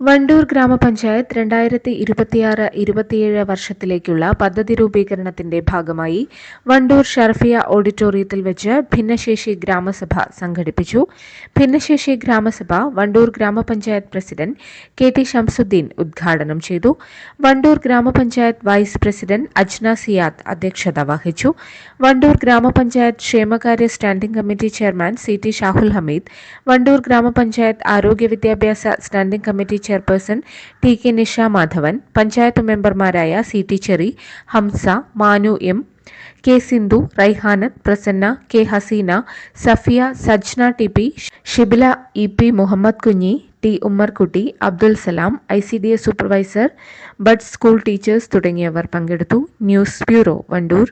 വണ്ടൂർ ഗ്രാമപഞ്ചായത്ത് രണ്ടായിരത്തി ഇരുപത്തിയാറ് ഇരുപത്തിയേഴ് വർഷത്തിലേക്കുള്ള പദ്ധതി രൂപീകരണത്തിന്റെ ഭാഗമായി വണ്ടൂർ ഷർഫിയ ഓഡിറ്റോറിയത്തിൽ വെച്ച് ഭിന്നശേഷി ഗ്രാമസഭ സംഘടിപ്പിച്ചു. ഭിന്നശേഷി ഗ്രാമസഭ വണ്ടൂർ ഗ്രാമപഞ്ചായത്ത് പ്രസിഡന്റ് കെ ടി ഷംസുദ്ദീൻ ഉദ്ഘാടനം ചെയ്തു. വണ്ടൂർ ഗ്രാമപഞ്ചായത്ത് വൈസ് പ്രസിഡന്റ് അജ്ന സിയാദ് അധ്യക്ഷത വഹിച്ചു. വണ്ടൂർ ഗ്രാമപഞ്ചായത്ത് ക്ഷേമകാര്യ standing committee chairman C T Shahul Hameed Wandoor ഗ്രാമപഞ്ചായത്ത് ആരോഗ്യ വിദ്യാഭ്യാസ standing committee chairperson T K Nisha Madhavan panchayat മെമ്പർമാരായ C T Cheri Hamza Manu M K Sindhu Raihanath Prasanna K Haseena Safiya Sajna T P Shibila E P Muhammad Kunhi T Ummerkutty Abdul Salam I C D S supervisor bud school teachers തുടങ്ങിയവർ പങ്കെടുത്തു. News bureau Wandoor.